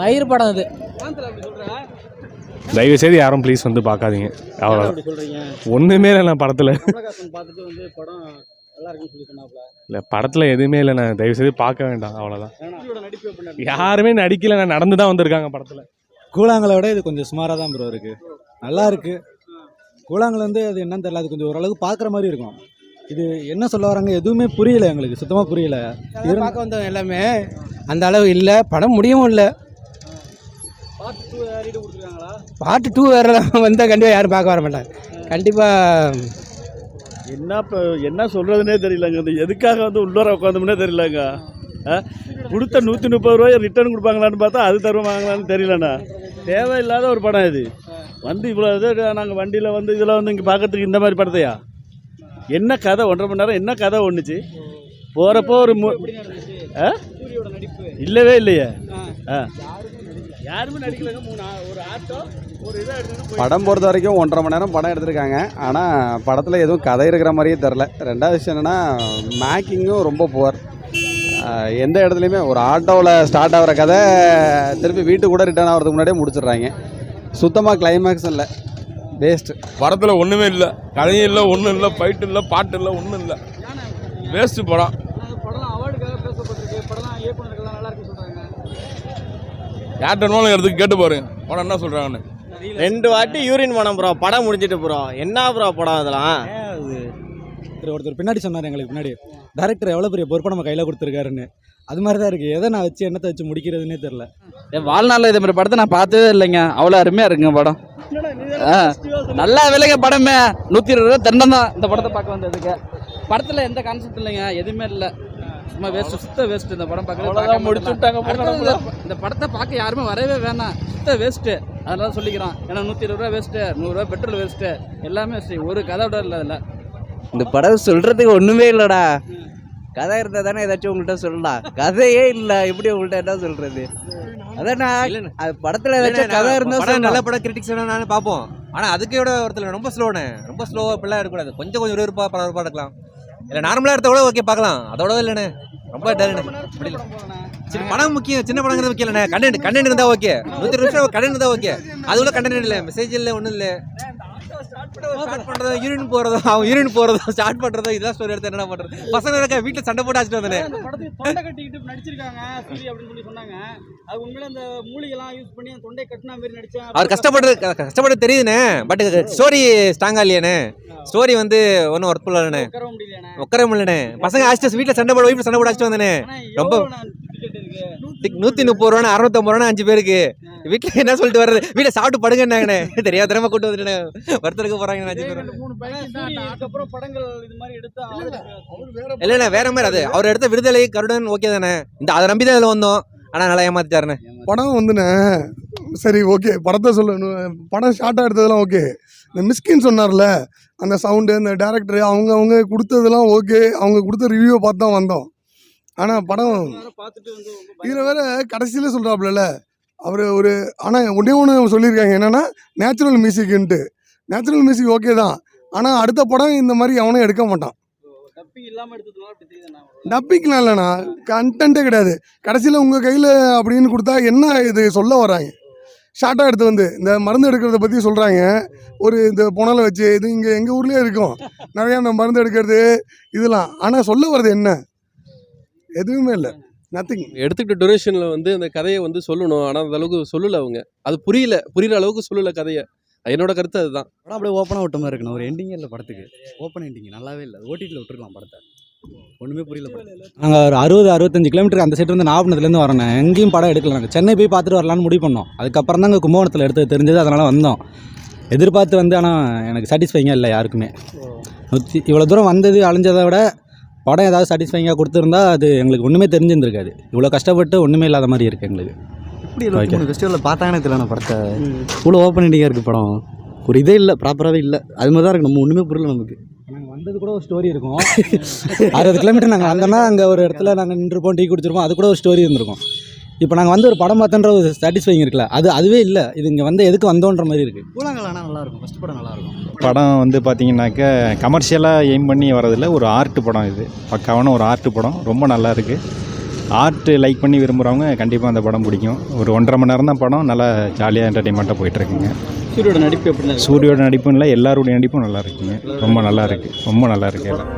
மயிர் படம் அது. தயவு செய்து யாரும் ப்ளீஸ் வந்து பார்க்காதீங்க. சொல்றீங்க? ஒன்றுமே இல்லை நான் படத்தில். இல்லை படத்தில் எதுவுமே இல்லை நான் தயவு செய்து பார்க்க வேண்டாம் அவ்வளோதான்? யாருமே நடிக்கல நான் நடந்து தான் வந்திருக்காங்க படத்தில். கூழாங்கலை விட இது கொஞ்சம் சுமாராக தான் ப்ரோ இருக்கு. நல்லா இருக்கு. கூழாங்கல் வந்து அது என்னன்னு தெரியல அது கொஞ்சம் ஓரளவுக்கு பார்க்குற மாதிரி இருக்கும். இது என்ன சொல்ல வராங்க எதுவுமே புரியல எங்களுக்கு சுத்தமாக புரியல. பார்க்க வந்தவங்க எல்லாமே. அந்த அளவு இல்லை. படம் முடியவும் இல்லை. பார்ட் டூ வேறு வந்தால் கண்டிப்பாக யாரும் பார்க்க வர மாட்டாங்க. கண்டிப்பாக என்ன இப்போ என்ன சொல்கிறதுனே தெரியலங்க. இந்த எதுக்காக வந்து உள்ளார உட்காந்தோம்னே தெரியலங்க. ஆ? கொடுத்த நூற்றி முப்பது ரூபாய் ரிட்டர்ன் கொடுப்பாங்களான்னு பார்த்தா அது தருவாங்களான்னு தெரியலண்ணா. தேவையில்லாத ஒரு படம் இது. வந்து இவ்வளோ இது நாங்கள் வண்டியில் வந்து இதில் வந்து இங்கே பார்க்கறதுக்கு இந்த மாதிரி படத்தையா? என்ன கதை ஒன்றரை மணி நேரம் என்ன கதை ஒன்றுச்சு போகிறப்போ ஒரு மு ஆ? சூரியோட நடிப்பு? இல்லவே இல்லையே. யாருமே நடிக்கலங்க. மூணு ஒரு ஆட்டோ ஒரு இதாக எடுத்துட்டு படம் பொறுத்த வரைக்கும் ஒன்றரை மணி நேரம் படம் எடுத்திருக்காங்க. ஆனால் படத்தில் எதுவும் கதை இருக்கிற மாதிரியே தெரில. ரெண்டாவது விஷயம் என்னென்னா மேக்கிங்கும் ரொம்ப புவர் எந்த இடத்துலையுமே ஒரு ஆட்டோவில் ஸ்டார்ட் ஆகிற கதை திருப்பி வீட்டுக்கு கூட ரிட்டர்ன் ஆகிறதுக்கு முன்னாடியே முடிச்சிடுறாங்க. சுத்தமாக கிளைமேக்ஸ் இல்லை. வேஸ்ட்டு படத்தில் ஒன்றுமே இல்லை. கதையும் இல்லை ஒன்றும் இல்லை ஃபைட்டு இல்லை பாட்டு இல்லை ஒன்றும் இல்லை. வேஸ்ட்டு படம். யார்கிட்ட எடுத்து கேட்டு பாருங்க படம் என்ன சொல்கிறாங்கன்னு ரெண்டு வாட்டி யூரின் போனோம் ப்ரோ படம் முடிஞ்சிட்டு ப்ரோ என்ன ப்ரோ படம் அதெல்லாம்? ஒருத்தர் ஒருத்தர் பின்னாடி சொன்னார் எங்களுக்கு பின்னாடி. டேரக்டர் எவ்வளோ பெரிய பொறுப்பை நம்ம கையில் கொடுத்துருக்காருன்னு. அது மாதிரி தான் இருக்குது எதை நான் வச்சு என்னத்தை வச்சு முடிக்கிறதுனே தெரில என் வாழ்நாளில் இதே மாதிரி படத்தை நான் பார்த்ததே இல்லைங்க. அவ்வளோ அருமையாக இருக்குங்க படம். நல்லா விலைங்க படமே. நூற்றி இருபது ரூபா தண்டம் தான் இந்த படத்தை பார்க்க வந்ததுக்கு. படத்தில் எந்த கான்செப்ட் இல்லைங்க. எதுவுமே இல்லை. சும்மா வேஸ்ட் சுத்த வேஸ்ட் இந்த படம் பார்க்கறது இந்த படத்தை பார்க்க யாருமே வரவே வேணாம். சுத்த வேஸ்ட்டு அதனால சொல்லிக்கிறான் ஏன்னா நூற்றி இருபது ரூபா வேஸ்ட்டு நூறுரூவா பெட்ரோல் வேஸ்ட்டு எல்லாமே. ஒரு கதை விட இல்லை அதில். இந்த படம் சொல்றதுக்கு ஒண்ணுமே இல்லடா. கதை இருந்தா தானே ஏதாச்சும் உங்கள்கிட்ட சொல்லலாம். கதையே இல்ல. எப்படி உங்கள்கிட்ட என்ன சொல்றது? அதானே? அது படத்துல ஏதாச்சும் கதை இருந்தா படம் நல்ல. படம் கிரிட்டிக்ஸ் நானும் பார்ப்போம். ஆனால் அதுக்கு விட ஒருத்தர் ரொம்ப ஸ்லோனே ரொம்ப ஸ்லோவாக இப்படிலாம் இருக்கக்கூடாது. கொஞ்சம் கொஞ்சம் விறுவிறுப்பாக பரபரப்பாக இருக்கலாம் இல்லை நார்மலாக எடுத்த கூட ஓகே பார்க்கலாம். அதோட இல்லைண்ணே. ரொம்ப டல்ண்ணே இல்லை சரி படம் முக்கியம் சின்ன படங்கிறது முக்கியம் இல்லைண்ணே. கண்டென்ட் கண்டென்ட் இருந்தால் ஓகே நூற்றி நிமிஷம் கண்டென்ட் இருந்தால் ஓகே அது உள்ள கண்டென்ட் இல்லை. மெசேஜ் இல்லை ஒன்றும் இல்லை. ஸ்டார்ட் பண்ணுறதோ யூரின் போகிறதோ அவன் யூரின் போகிறதோ ஸ்டார்ட் பண்ணுறதோ இதெல்லாம் ஸ்டோரி எடுத்து என்ன பண்ணுறது பசங்க இருக்க வீட்டில் சண்டை போட்டு வச்சுட்டு வந்தேன். அந்த படத்துக்கு தொண்டை கட்டிக்கிட்டு நடிச்சிருக்காங்க சூரி அப்படின்னு சொல்லி சொன்னாங்க. அது உண்மையில அந்த மூலிகைலாம் யூஸ் பண்ணி அந்த தொண்டை கட்டின மாதிரி நடிச்சேன் அவர் கஷ்டப்படுறது கஷ்டப்பட்டு தெரியுதுண்ணே பட் ஸ்டோரி ஸ்ட்ராங்கா இல்லையாண்ணே ஸ்டோரி வந்து ஒன்றும் ஒர்க் பண்ணலண்ணே உட்கார முடியலண்ணே பசங்க ஆச்சு வீட்டில் சண்டை போட வீட்டில் சண்டை போட அடிச்சுட்டு வந்தேனே. ரொம்ப- நூற்றி முப்பது ரூபா அறுநூத்தம்பது ரூபா அஞ்சு பேருக்கு. வீட்டில் என்ன சொல்லிட்டு வர்றது? வீட்டில் சாப்பிட்டு படுங்கன்னாங்கண்ணே. தெரியாத திறமை கூட்டு வந்துட்டேன். வருத்தருக்கு போகிறாங்க இல்லைண்ணே வேற மாதிரி அது அவர் எடுத்த விடுதலை கருடன் ஓகே தானே. இந்த அதை நம்பி தான் இதில் வந்தோம். ஆனால் நல்லா ஏமாத்திட்டாருண்ணே. படம் வந்துண்ணே. சரி ஓகே படத்தை சொல்லணும் படம் ஷார்ட்டாக எடுத்ததெல்லாம் ஓகே இந்த மிஸ்கின் சொன்னார்ல அந்த சவுண்டு இந்த டேரக்டர் அவங்க அவங்க கொடுத்ததெல்லாம் ஓகே அவங்க கொடுத்த ரிவ்யூவை பார்த்து தான் வந்தோம். ஆனால் படம் இதில் வேற கடைசியில் சொல்கிறாப்புல அவர் ஒரு ஆனால் ஒன்றே ஒன்று சொல்லியிருக்காங்க. என்னென்னா நேச்சுரல் மியூசிக்குன்ட்டு நேச்சுரல் மியூசிக் ஓகே தான். ஆனால் அடுத்த படம் இந்த மாதிரி அவனும் எடுக்க மாட்டான். டப்பிங் டப்பிங்லாம் இல்லைண்ணா. கண்டென்ட்டே கிடையாது. கடைசியில் உங்கள் கையில் அப்படின்னு கொடுத்தா என்ன இது சொல்ல வராங்க ஷார்ட்டாக எடுத்து வந்து இந்த மருந்து எடுக்கிறத பற்றி சொல்கிறாங்க ஒரு இந்த புனலை வச்சு இது இங்கே எங்கள் ஊர்லேயே இருக்கும். நிறையா இந்த மருந்து எடுக்கிறது இதெல்லாம். ஆனால் சொல்ல வர்றது என்ன? எதுவுமே இல்லை. நத்திங் எடுத்துக்கிட்ட டூரேஷனில் வந்து அந்த கதையை வந்து சொல்லணும். ஆனால் அந்த அளவுக்கு சொல்லலை அவங்க. அது புரியல. புரியுற அளவுக்கு சொல்லலை கதையை. என்னோட கருத்து அதுதான். படம் அப்படியே ஓப்பனாக விட்ட மாதிரி இருக்கணும். ஒரு எண்டிங்கே இல்லை படத்துக்கு. ஓப்பன் எண்டிங் நல்லாவே இல்லை. ஓடிடியில் விட்டுருக்கலாம் படத்தை. ஒன்றுமே புரியல நாங்கள் ஒரு அறுபது அறுபத்தஞ்சு கிலோமீட்டர் அந்த சைடு வந்து நாகப்பட்டினத்துலேருந்து வரணும் எங்கேயும் படம் எடுக்கல நாங்கள் சென்னை போய் பார்த்துட்டு வரலான்னு முடிவு பண்ணோம். அதுக்கப்புறம் தாங்க கும்பகோணத்தில் எடுத்து தெரிஞ்சது. அதனால் வந்தோம். எதிர்பார்த்து வந்து ஆனால் எனக்கு சாட்டிஸ்ஃபைங்காக இல்லை யாருக்குமே. நூற்றி இவ்வளோ தூரம் வந்தது அலைஞ்சதை விட படம் ஏதாவது சாட்டிஸ்ஃபைங்காக கொடுத்துருந்தா அது எங்களுக்கு ஒன்றுமே தெரிஞ்சிருந்திருக்காது. இவ்வளோ கஷ்டப்பட்டு ஒன்றுமே இல்லாத மாதிரி இருக்குது எங்களுக்கு. இப்படி இருபத்தி ஃபெஸ்டிவலில் பார்த்தாங்கன்னு தெரியல படத்தை. இவ்வளோ ஓப்பன் எண்டிங்காக இருக்குது படம். ஒரு இதே இல்லை ப்ராப்பராகவே இல்லை. அது மாதிரி தான் இருக்குது நம்ம ஒன்றுமே புரியல நமக்கு. நாங்கள் வந்தது கூட ஒரு ஸ்டோரி இருக்கும். அறுபது கிலோமீட்டர் நாங்கள் வந்தோம்னா அங்கே ஒரு இடத்துல நாங்கள் நின்றுப்போம் டீ குடிச்சிருப்போம் அது கூட ஒரு ஸ்டோரி இருந்திருக்கும். இப்போ நாங்கள் வந்து ஒரு படம் பார்த்தோன்ற ஒரு சாட்டிஸ்ஃபைங் இருக்குல்ல அது அதுவே இல்லை. இது இங்கே வந்து எதுக்கு வந்தோன்ற மாதிரி இருக்குது கூழாங்கல் ஆனால் நல்லாயிருக்கும் ஃபஸ்ட் படம் நல்லாயிருக்கும் படம் வந்து பார்த்தீங்கன்னாக்க கமர்ஷியலாக எய்ம் பண்ணி வரதில்ல ஒரு ஆர்ட் படம் இது. பக்காவான ஒரு ஆர்ட் படம். ரொம்ப நல்லா இருக்குது ஆர்ட் லைக் பண்ணி விரும்புகிறவங்க கண்டிப்பாக அந்த படம் பிடிக்கும். ஒரு ஒன்றரை மணி நேரம் தான் படம். நல்லா ஜாலியாக என்டர்டைன்மெண்ட்டாக போயிட்டுருக்குங்க. சூரியோட நடிப்பு எப்படி சூரியோட நடிப்பும் இல்லை எல்லாருடைய நடிப்பும் நல்லா இருக்குங்க. ரொம்ப நல்லா இருக்குது ரொம்ப நல்லா இருக்கு. எல்லாம்